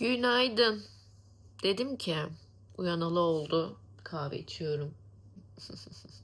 Günaydın. Dedim ki uyanalı oldu. Kahve içiyorum.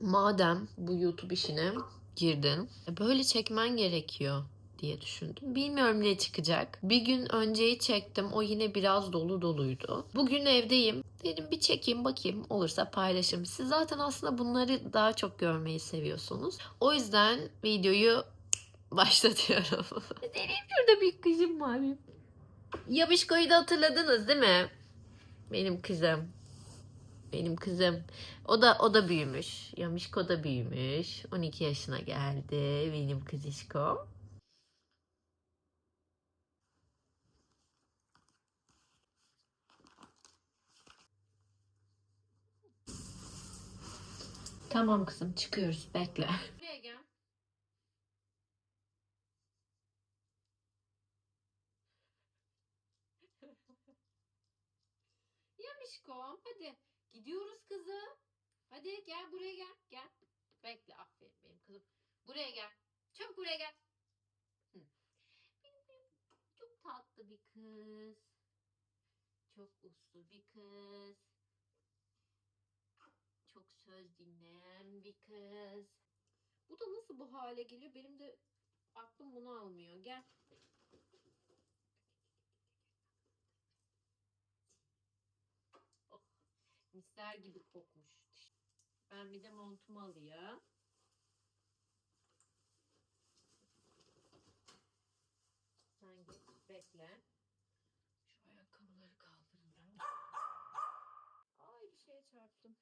Madem bu YouTube işine girdin, e, böyle çekmen gerekiyor diye düşündüm. Bilmiyorum ne çıkacak. Bir gün önceyi çektim. O yine biraz dolu doluydu. Bugün evdeyim. Dedim bir çekeyim bakayım olursa paylaşırım. Siz zaten aslında bunları daha çok görmeyi seviyorsunuz. O yüzden videoyu başlatıyorum. Benim şurada bir kızım var. Yabişko'yu da hatırladınız değil mi? Benim kızım. Benim kızım. O da o da büyümüş. Yamişko da büyümüş. 12 yaşına geldi benim kızışko. Tamam kızım çıkıyoruz bekle. Buraya gel. Yamişko hadi gidiyoruz kızım. Hadi gel buraya gel gel. Bekle aferin benim kızım. Buraya gel. Çabuk buraya gel. Çok tatlı bir kız. Çok uslu bir kız. Çok söz dinleyen bir kız. Bu da nasıl bu hale geliyor? Benim de aklım bunu almıyor. Gel. Misler gibi kokmuş. Ben bir de montumu alayım. Sen git bekle. Şu ayakkabıları kaldırın. Ay bir şeye çarptım.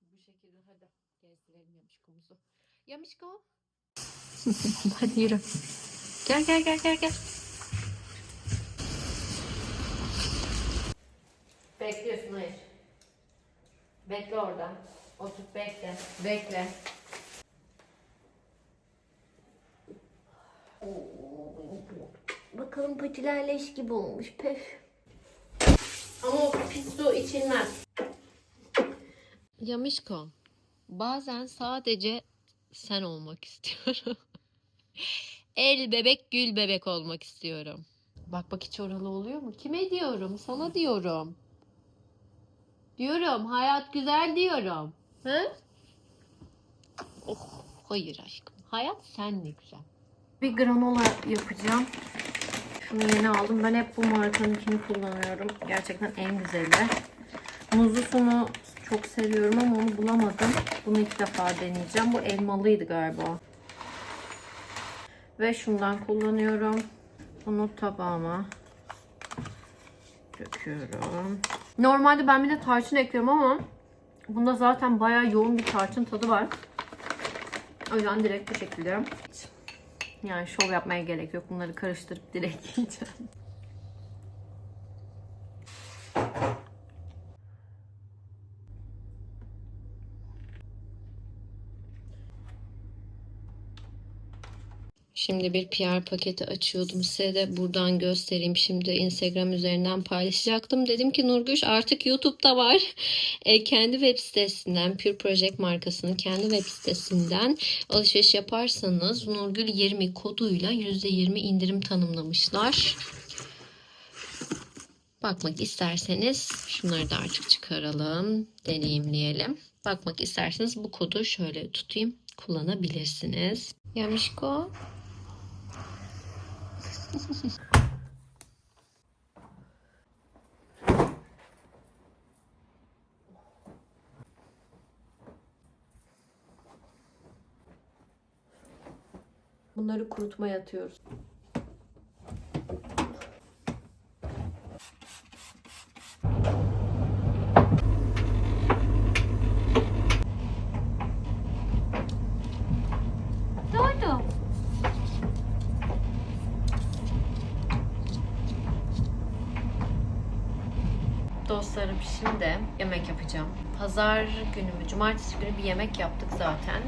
Bu şekilde hadi gezdirelim Yamışko'muzu. Yamışko. hadi yürü. Gel gel gel gel gel. Bekliyorsun hayır. Bekle orada. Otur bekle. Bekle. Bakalım patiler leş gibi olmuş pef. Ama o pis su içilmez. Yamışko, bazen sadece sen olmak istiyorum. El bebek gül bebek olmak istiyorum. Bak bak hiç oralı oluyor mu? Kime diyorum? Sana diyorum. Diyorum hayat güzel diyorum. Hı? Oh, hayır aşkım. Hayat senle güzel. Bir granola yapacağım. Şunu yeni aldım. Ben hep bu markanınkini kullanıyorum. Gerçekten en güzeli. Muzlusunu çok seviyorum ama onu bulamadım. Bunu ilk defa deneyeceğim. Bu elmalıydı galiba. Ve şundan kullanıyorum. Bunu tabağıma döküyorum. Normalde ben bir de tarçın ekliyorum ama bunda zaten bayağı yoğun bir tarçın tadı var. O yüzden direkt bu şekilde yani şov yapmaya gerek yok. Bunları karıştırıp direkt yiyeceğim. Şimdi bir PR paketi açıyordum. Size de buradan göstereyim. Şimdi Instagram üzerinden paylaşacaktım. Dedim ki Nurgüş artık YouTube'da var. E, kendi web sitesinden Pure Project markasının kendi web sitesinden alışveriş yaparsanız Nurgül 20 koduyla %20 indirim tanımlamışlar. Bakmak isterseniz şunları da artık çıkaralım. Deneyimleyelim. Bakmak isterseniz bu kodu şöyle tutayım. Kullanabilirsiniz. Yamışko. Bunları kurutmaya atıyoruz. Ne oldu? Dostlarım şimdi yemek yapacağım. Pazar günü mü, cumartesi günü bir yemek yaptık zaten.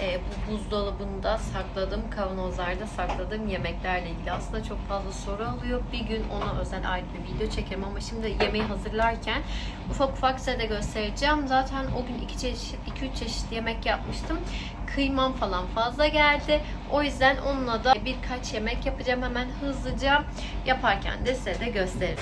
e, bu buzdolabında sakladığım, kavanozlarda sakladığım yemeklerle ilgili aslında çok fazla soru alıyor. Bir gün ona özel ayrı bir video çekerim ama şimdi yemeği hazırlarken ufak ufak size de göstereceğim. Zaten o gün iki çeşit, iki üç çeşit yemek yapmıştım. Kıymam falan fazla geldi. O yüzden onunla da birkaç yemek yapacağım hemen hızlıca. Yaparken de size de gösteririm.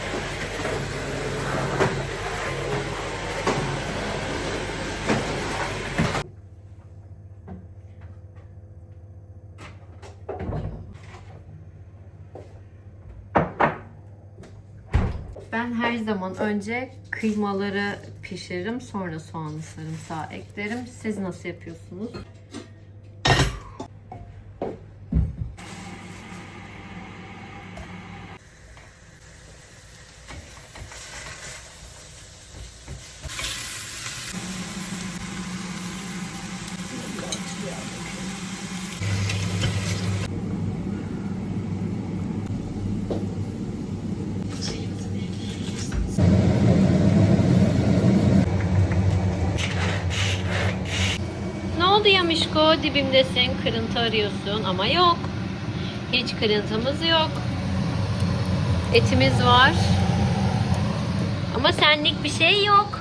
Ben her zaman önce kıymaları pişiririm, sonra soğanlı sarımsağı eklerim. Siz nasıl yapıyorsunuz? Yamışko? Dibimdesin, kırıntı arıyorsun ama yok. Hiç kırıntımız yok. Etimiz var. Ama senlik bir şey yok.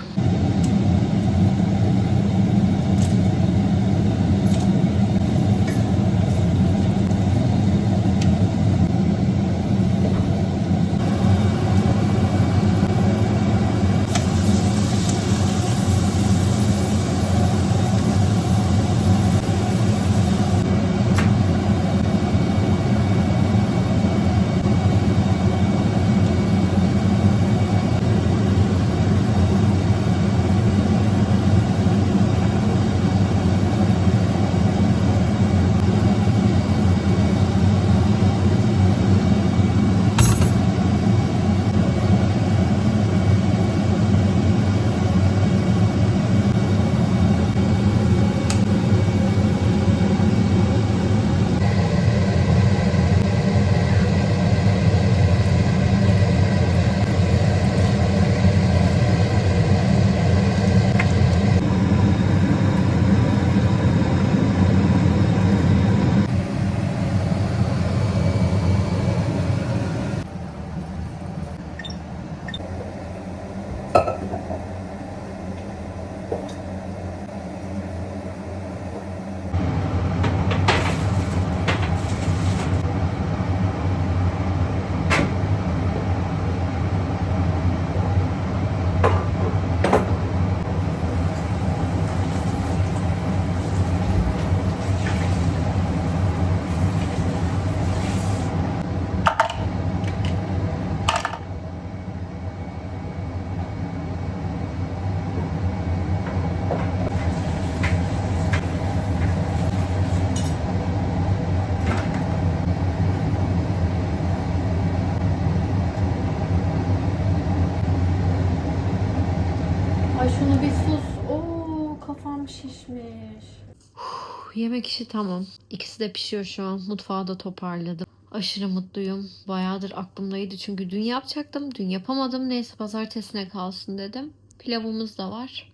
Şişmiş. Yemek işi tamam. İkisi de pişiyor şu an. Mutfağı da toparladım. Aşırı mutluyum. Bayağıdır aklımdaydı çünkü dün yapacaktım. Dün yapamadım. Neyse pazartesine kalsın dedim. Pilavımız da var.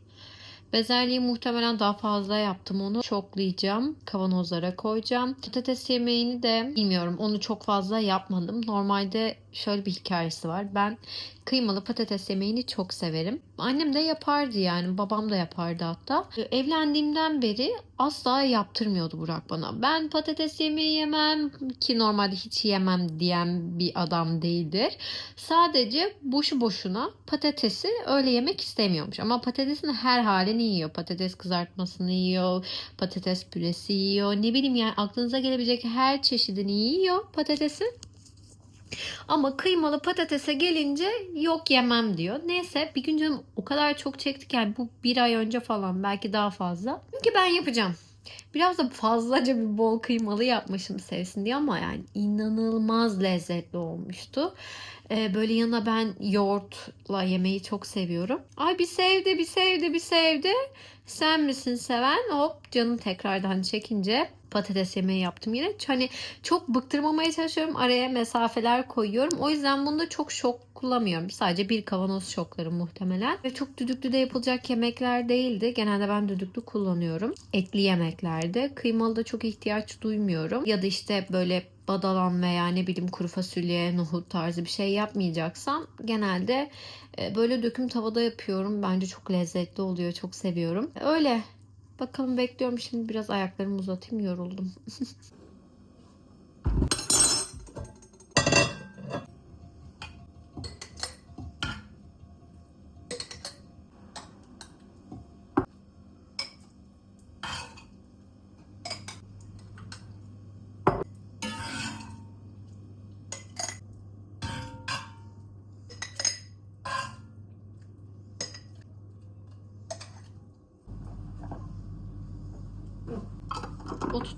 Bezelyeyi muhtemelen daha fazla yaptım onu. Çoklayacağım. Kavanozlara koyacağım. Patates yemeğini de bilmiyorum. Onu çok fazla yapmadım. Normalde şöyle bir hikayesi var. Ben kıymalı patates yemeğini çok severim. Annem de yapardı yani. Babam da yapardı hatta. Evlendiğimden beri asla yaptırmıyordu Burak bana. Ben patates yemeği yemem ki normalde hiç yemem diyen bir adam değildir. Sadece boşu boşuna patatesi öyle yemek istemiyormuş. Ama patatesin her halini yiyor. Patates kızartmasını yiyor. Patates püresi yiyor. Ne bileyim yani aklınıza gelebilecek her çeşidini yiyor patatesin. Ama kıymalı patatese gelince yok yemem diyor. Neyse bir gün canım o kadar çok çektik yani bu bir ay önce falan belki daha fazla. Çünkü ben yapacağım. Biraz da fazlaca bir bol kıymalı yapmışım sevsin diye ama yani inanılmaz lezzetli olmuştu. Ee, böyle yanına ben yoğurtla yemeyi çok seviyorum. Ay bir sevdi bir sevdi bir sevdi. Sen misin seven? Hop canım tekrardan çekince patates yemeği yaptım yine. Hani çok bıktırmamaya çalışıyorum. Araya mesafeler koyuyorum. O yüzden bunda çok şok kullanmıyorum. Sadece bir kavanoz şoklarım muhtemelen. Ve çok düdüklü de yapılacak yemekler değildi. Genelde ben düdüklü kullanıyorum. Etli yemeklerde. Kıymalı da çok ihtiyaç duymuyorum. Ya da işte böyle badalan veya ne bileyim kuru fasulye, nohut tarzı bir şey yapmayacaksam genelde e, böyle döküm tavada yapıyorum. Bence çok lezzetli oluyor. Çok seviyorum. Öyle. Bakalım bekliyorum. Şimdi biraz ayaklarımı uzatayım. Yoruldum.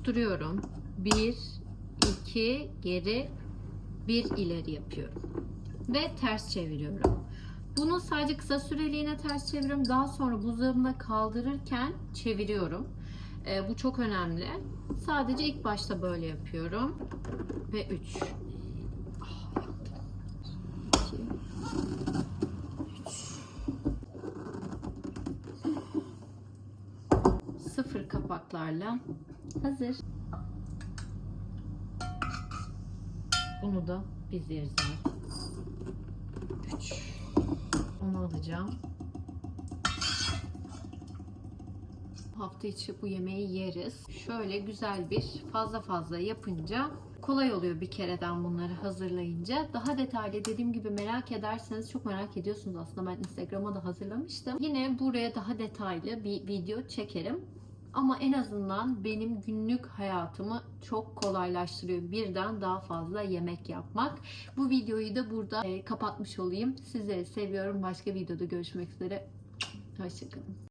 Oturtuyorum. Bir, iki, geri, bir ileri yapıyorum. Ve ters çeviriyorum. Bunu sadece kısa süreliğine ters çeviriyorum. Daha sonra buzdolabında kaldırırken çeviriyorum. Ee, bu çok önemli. Sadece ilk başta böyle yapıyorum. Ve 3. Sıfır kapaklarla hazır. Bunu da bizleriz. 3. Onu alacağım. Hafta içi bu yemeği yeriz. Şöyle güzel bir fazla fazla yapınca kolay oluyor bir kereden bunları hazırlayınca. Daha detaylı dediğim gibi merak ederseniz çok merak ediyorsunuz aslında ben Instagram'a da hazırlamıştım. Yine buraya daha detaylı bir video çekerim. Ama en azından benim günlük hayatımı çok kolaylaştırıyor. Birden daha fazla yemek yapmak. Bu videoyu da burada e, kapatmış olayım. Sizleri seviyorum. Başka videoda görüşmek üzere. Hoşçakalın.